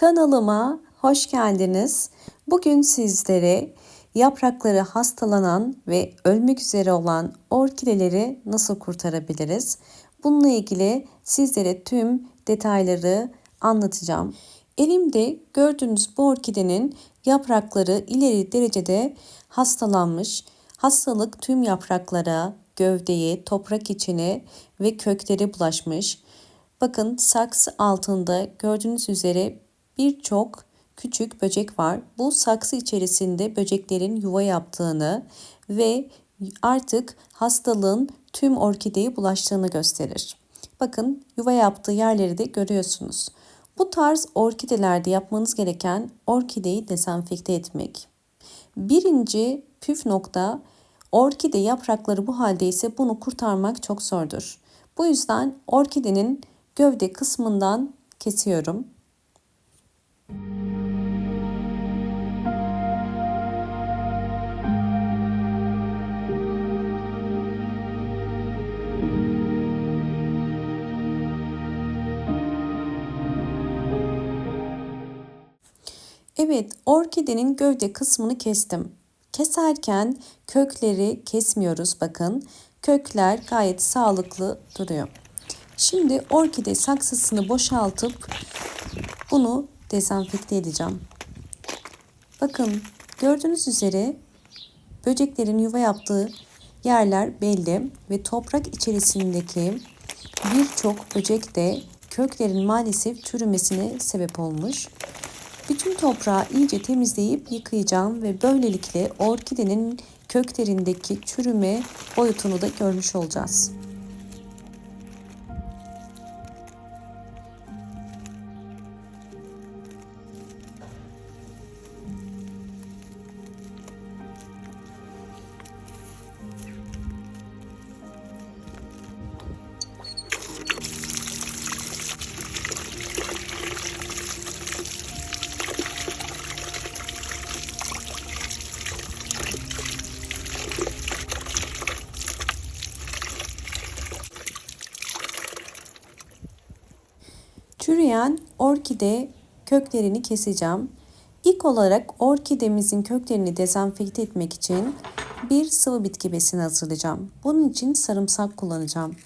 Kanalıma hoş geldiniz. Bugün sizlere yaprakları hastalanan ve ölmek üzere olan orkideleri nasıl kurtarabiliriz? Bununla ilgili sizlere tüm detayları anlatacağım. Elimde gördüğünüz bu orkidenin yaprakları ileri derecede hastalanmış. Hastalık tüm yapraklara, gövdeye, toprak içine ve köklere bulaşmış. Bakın saksı altında gördüğünüz üzere birçok küçük böcek var. Bu saksı içerisinde böceklerin yuva yaptığını ve artık hastalığın tüm orkideye bulaştığını gösterir. Bakın yuva yaptığı yerleri de görüyorsunuz. Bu tarz orkidelerde yapmanız gereken orkideyi dezenfekte etmek. Birinci püf nokta orkide yaprakları bu halde ise bunu kurtarmak çok zordur. Bu yüzden orkidenin gövde kısmından kesiyorum. Evet, orkidenin gövde kısmını kestim. Keserken kökleri kesmiyoruz bakın. Kökler gayet sağlıklı duruyor. Şimdi orkide saksısını boşaltıp bunu dezenfekte edeceğim. Bakın gördüğünüz üzere böceklerin yuva yaptığı yerler belli ve toprak içerisindeki birçok böcek de köklerin maalesef çürümesine sebep olmuş. Bütün toprağı iyice temizleyip yıkayacağım ve böylelikle orkidenin köklerindeki çürüme boyutunu da görmüş olacağız. Çürüyen orkide köklerini keseceğim. İlk olarak orkidemizin köklerini dezenfekte etmek için bir sıvı bitki besini hazırlayacağım. Bunun için sarımsak kullanacağım.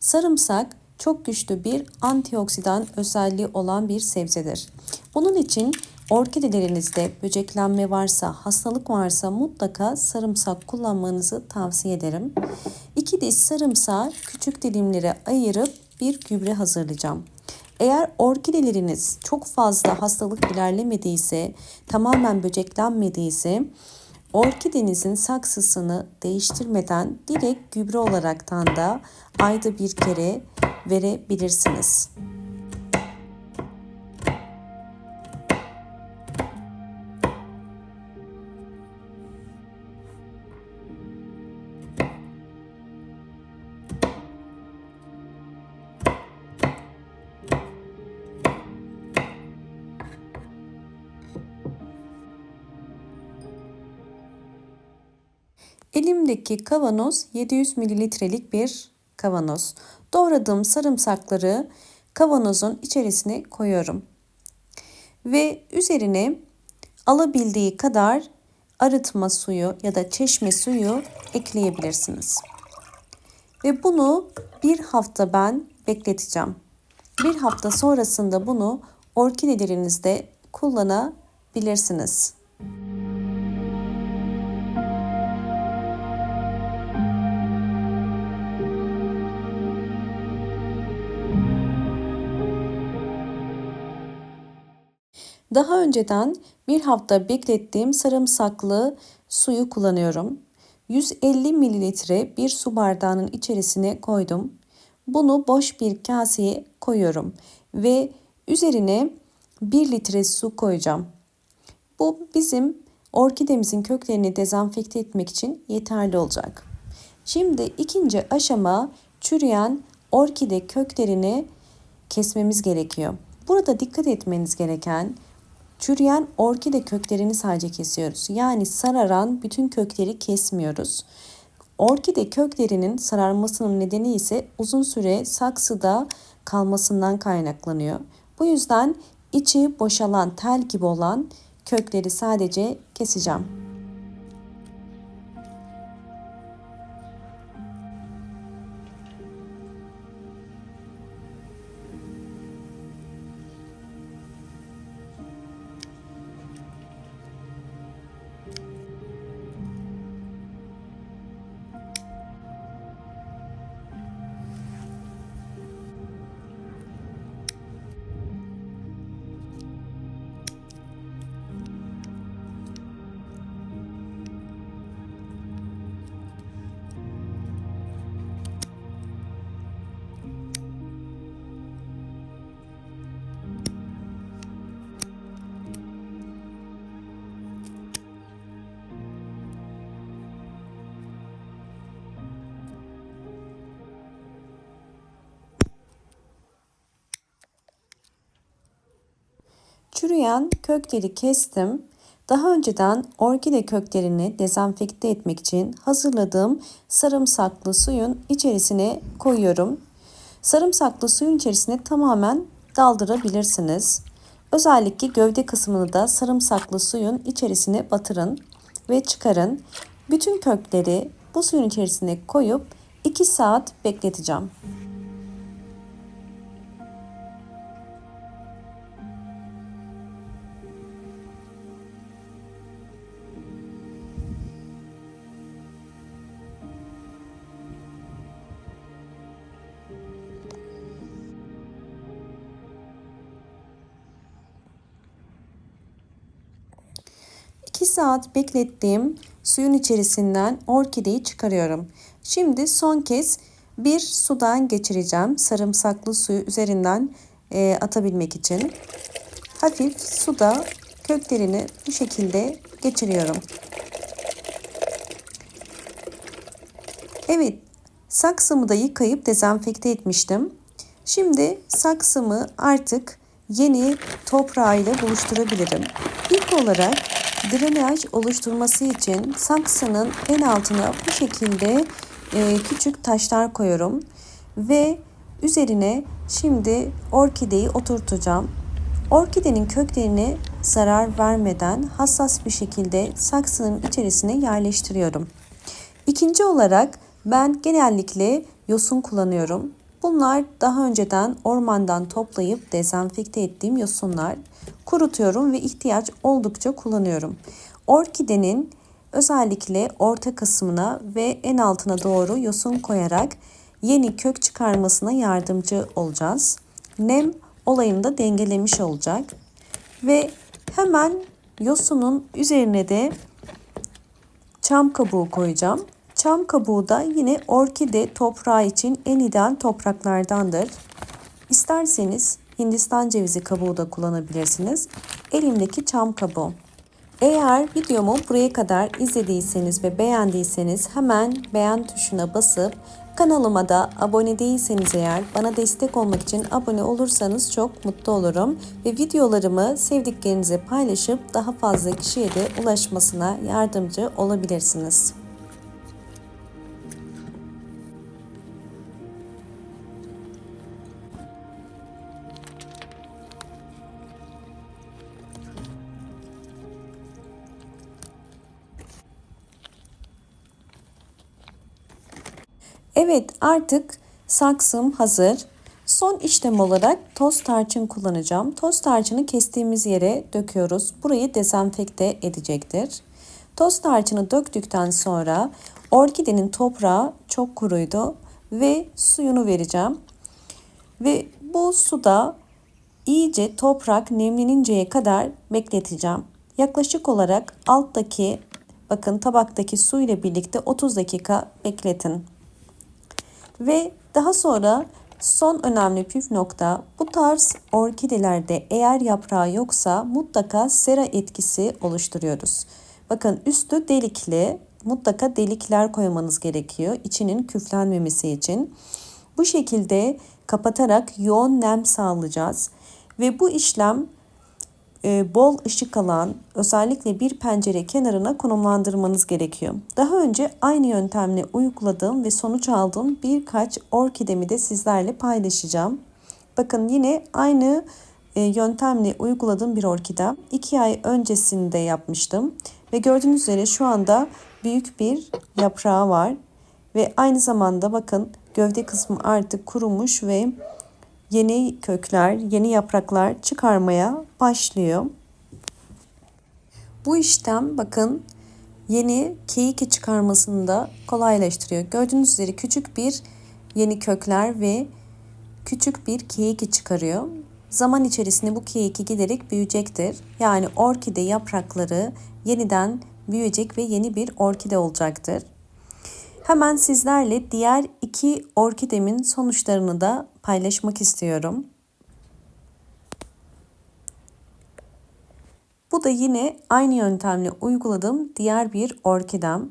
Sarımsak çok güçlü bir antioksidan özelliği olan bir sebzedir. Bunun için orkidelerinizde böceklenme varsa, hastalık varsa mutlaka sarımsak kullanmanızı tavsiye ederim. İki diş sarımsağı küçük dilimlere ayırıp bir gübre hazırlayacağım. Eğer orkideleriniz çok fazla hastalık ilerlemediyse, tamamen böceklenmediyse orkidenizin saksısını değiştirmeden direkt gübre olaraktan da ayda bir kere verebilirsiniz. Elimdeki kavanoz 700 mililitrelik bir kavanoz. Doğradığım sarımsakları kavanozun içerisine koyuyorum. Ve üzerine alabildiği kadar arıtma suyu ya da çeşme suyu ekleyebilirsiniz. Ve bunu bir hafta ben bekleteceğim. Bir hafta sonrasında bunu orkidelerinizde kullanabilirsiniz. Daha önceden bir hafta beklettiğim sarımsaklı suyu kullanıyorum. 150 mililitre bir su bardağının içerisine koydum. Bunu boş bir kaseye koyuyorum ve üzerine 1 litre su koyacağım. Bu bizim orkidemizin köklerini dezenfekte etmek için yeterli olacak. Şimdi ikinci aşama çürüyen orkide köklerini kesmemiz gerekiyor. Burada dikkat etmeniz gereken Çürüyen orkide köklerini sadece kesiyoruz. Yani sararan bütün kökleri kesmiyoruz. Orkide köklerinin sararmasının nedeni ise uzun süre saksıda kalmasından kaynaklanıyor. Bu yüzden içi boşalan tel gibi olan kökleri sadece keseceğim. Çürüyen kökleri kestim. Daha önceden orkide köklerini dezenfekte etmek için hazırladığım sarımsaklı suyun içerisine koyuyorum. Sarımsaklı suyun içerisine tamamen daldırabilirsiniz. Özellikle gövde kısmını da sarımsaklı suyun içerisine batırın ve çıkarın. Bütün kökleri bu suyun içerisine koyup 2 saat bekleteceğim. Saat beklettiğim suyun içerisinden orkideyi çıkarıyorum. Şimdi son kez bir sudan geçireceğim. Sarımsaklı suyu üzerinden e, atabilmek için. Hafif suda köklerini bu şekilde geçiriyorum. Evet, saksımı da yıkayıp dezenfekte etmiştim. Şimdi saksımı artık yeni toprağıyla buluşturabilirim. İlk olarak drenaj oluşturması için saksının en altına bu şekilde e, küçük taşlar koyuyorum ve üzerine şimdi orkideyi oturtacağım. Orkidenin köklerini zarar vermeden hassas bir şekilde saksının içerisine yerleştiriyorum. İkinci olarak ben genellikle yosun kullanıyorum. Bunlar daha önceden ormandan toplayıp dezenfekte ettiğim yosunlar. Kurutuyorum ve ihtiyaç oldukça kullanıyorum. Orkidenin özellikle orta kısmına ve en altına doğru yosun koyarak yeni kök çıkarmasına yardımcı olacağız. Nem olayını da dengelemiş olacak. Ve hemen yosunun üzerine de çam kabuğu koyacağım. Çam kabuğu da yine orkide toprağı için en ideal topraklardandır. İsterseniz Hindistan cevizi kabuğu da kullanabilirsiniz. Elimdeki çam kabuğu. Eğer videomu buraya kadar izlediyseniz ve beğendiyseniz hemen beğen tuşuna basıp kanalıma da abone değilseniz eğer bana destek olmak için abone olursanız çok mutlu olurum ve videolarımı sevdiklerinize paylaşıp daha fazla kişiye de ulaşmasına yardımcı olabilirsiniz. Evet artık saksım hazır. Son işlem olarak toz tarçın kullanacağım. Toz tarçını kestiğimiz yere döküyoruz. Burayı dezenfekte edecektir. Toz tarçını döktükten sonra orkidenin toprağı çok kuruydu ve suyunu vereceğim. Ve bu suda iyice toprak nemleninceye kadar bekleteceğim. Yaklaşık olarak alttaki bakın tabaktaki su ile birlikte 30 dakika bekletin. Ve daha sonra son önemli püf nokta bu tarz orkidelerde eğer yaprağı yoksa mutlaka sera etkisi oluşturuyoruz. Bakın üstü delikli mutlaka delikler koymanız gerekiyor içinin küflenmemesi için. Bu şekilde kapatarak yoğun nem sağlayacağız. Ve bu işlem bol ışık alan özellikle bir pencere kenarına konumlandırmanız gerekiyor. Daha önce aynı yöntemle uyguladığım ve sonuç aldığım birkaç orkidemi de sizlerle paylaşacağım. Bakın yine aynı e, yöntemle uyguladığım bir orkide. 2 ay öncesinde yapmıştım. Ve gördüğünüz üzere şu anda büyük bir yaprağı var. Ve aynı zamanda bakın gövde kısmı artık kurumuş ve yeni kökler, yeni yapraklar çıkarmaya başlıyor. Bu işlem bakın yeni keyiki çıkarmasını da kolaylaştırıyor. Gördüğünüz üzere küçük bir yeni kökler ve küçük bir keyiki çıkarıyor. Zaman içerisinde bu keyiki giderek büyüyecektir. Yani orkide yaprakları yeniden büyüyecek ve yeni bir orkide olacaktır. Hemen sizlerle diğer iki orkidemin sonuçlarını da paylaşmak istiyorum. Bu da yine aynı yöntemle uyguladığım diğer bir orkidem.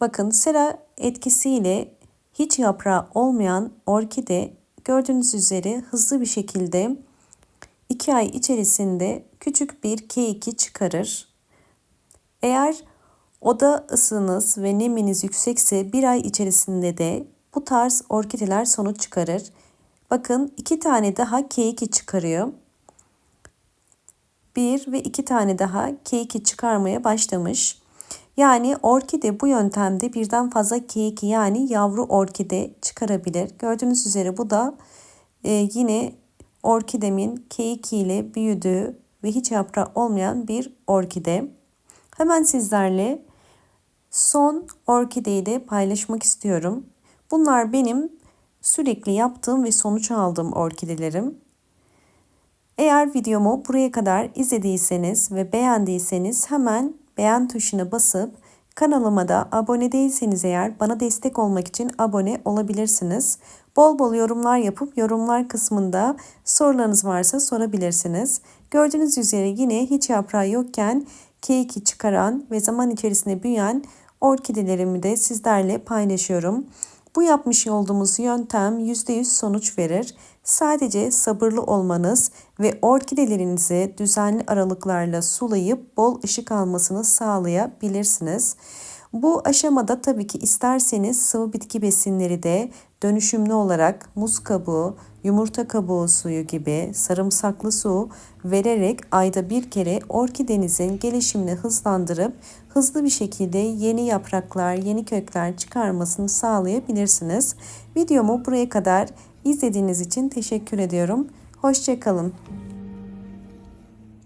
Bakın sera etkisiyle hiç yaprağı olmayan orkide gördüğünüz üzere hızlı bir şekilde 2 ay içerisinde küçük bir K2 çıkarır. Eğer oda ısınız ve neminiz yüksekse bir ay içerisinde de bu tarz orkideler sonuç çıkarır. Bakın iki tane daha K2 çıkarıyor. Bir ve iki tane daha K2 çıkarmaya başlamış. Yani orkide bu yöntemde birden fazla K2 yani yavru orkide çıkarabilir. Gördüğünüz üzere bu da e, yine orkidemin K2 ile büyüdüğü ve hiç yaprağı olmayan bir orkide. Hemen sizlerle son orkideyi de paylaşmak istiyorum. Bunlar benim sürekli yaptığım ve sonuç aldığım orkidelerim. Eğer videomu buraya kadar izlediyseniz ve beğendiyseniz hemen beğen tuşuna basıp kanalıma da abone değilseniz eğer bana destek olmak için abone olabilirsiniz. Bol bol yorumlar yapıp yorumlar kısmında sorularınız varsa sorabilirsiniz. Gördüğünüz üzere yine hiç yaprağı yokken keyiki çıkaran ve zaman içerisinde büyüyen orkidelerimi de sizlerle paylaşıyorum. Bu yapmış olduğumuz yöntem %100 sonuç verir. Sadece sabırlı olmanız ve orkidelerinizi düzenli aralıklarla sulayıp bol ışık almasını sağlayabilirsiniz. Bu aşamada tabii ki isterseniz sıvı bitki besinleri de dönüşümlü olarak muz kabuğu, yumurta kabuğu suyu gibi sarımsaklı su vererek ayda bir kere orkidenizin gelişimini hızlandırıp hızlı bir şekilde yeni yapraklar, yeni kökler çıkarmasını sağlayabilirsiniz. Videomu buraya kadar izlediğiniz için teşekkür ediyorum. Hoşçakalın.